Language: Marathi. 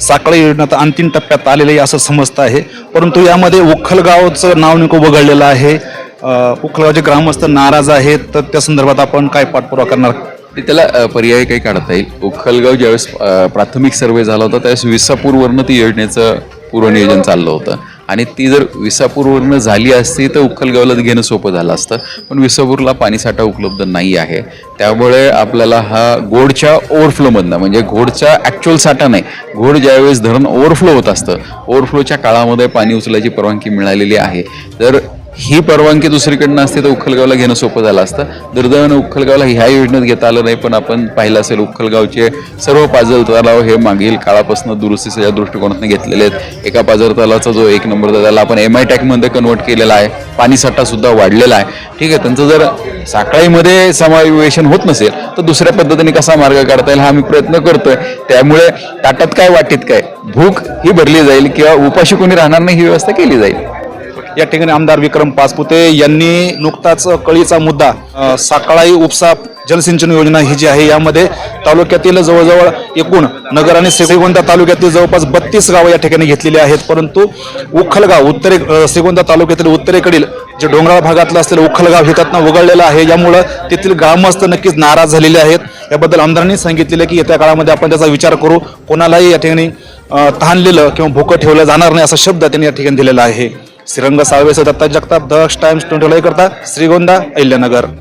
साखळी योजना आता अंतिम टप्प्यात आलेली आहे असं समजतं आहे. परंतु यामध्ये उखलगावचं नाव नेमकं वगळलेलं आहे. उखलगावचे ग्रामस्थ नाराज आहेत तर त्या संदर्भात आपण काय पाठपुरावा करणार? त्याला पर्याय काही काढता येईल. उखलगाव ज्यावेळेस प्राथमिक सर्वे झाला होता त्यावेळेस विसापूरवरनं ती योजनेचं पूर्वनियोजन चाललं होतं. आणि ती जर विसापूरवरनं झाली असती तर उखलगावला घेणं सोपं झालं असतं. पण विसापूरला पाणीसाठा उपलब्ध नाही आहे. त्यामुळे आपल्याला हा घोडच्या ओव्हरफ्लोमधनं म्हणजे घोडचा ॲक्च्युअल साठा नाही घोड ज्यावेळेस धरण ओव्हरफ्लो होत असतं ओव्हरफ्लोच्या काळामध्ये पाणी उचलायची परवानगी मिळालेली आहे. तर ही परवानगी दुसरीकडनं असते तर उखलगावला घेणं सोपं झालं असतं. दुर्दैवानं उखलगावला ह्या योजनेत घेता आलं नाही पण आपण पाहिलं असेल उखलगावचे सर्व पाजल तलाव हे मागील काळापासून दुरुस्तीच्या दृष्टिकोनातून घेतलेले आहेत. एका पाजर तलावाचा जो एक नंबर त्याला आपण एम आय टॅकमध्ये कन्वर्ट केलेला आहे. पाणीसाठासुद्धा वाढलेला आहे. ठीक आहे त्यांचं जर साखळीमध्ये समावेशन होत नसेल तर दुसऱ्या पद्धतीने कसा मार्ग काढता येईल हा आम्ही प्रयत्न करतोय. त्यामुळे ताटात काय वाटीत काय भूक ही भरली जाईल किंवा उपाशी कोणी राहणार नाही ही व्यवस्था केली जाईल. या ठिकाणी आमदार विक्रम पाचपुते यांनी नुकताच कळीचा मुद्दा अ, साकळाई उपसा जलसिंचन योजना ही जी आहे यामध्ये तालुक्यातील जवळजवळ एकूण नगर आणि श्रीगोंदा तालुक्यातील जवळपास बत्तीस गावं या ठिकाणी घेतलेली आहेत. परंतु उखलगाव उत्तरे श्रीगोंदा तालुक्यातील उत्तरेकडील जे डोंगराळ भागातलं असलेलं उखलगाव हे त्यातनं वगळलेलं आहे. यामुळं तेथील ग्रामस्थ नक्कीच नाराज झालेले आहेत. याबद्दल आमदारांनी सांगितलेलं की येत्या काळामध्ये आपण त्याचा विचार करू. कोणालाही या ठिकाणी तहानलेलं किंवा भोकं ठेवलं जाणार नाही असा शब्द त्यांनी या ठिकाणी दिलेला आहे. Shrirang साळवेसह Datta Jagtap the Times twenty करता श्रीगोंदा अहिल्यानगर.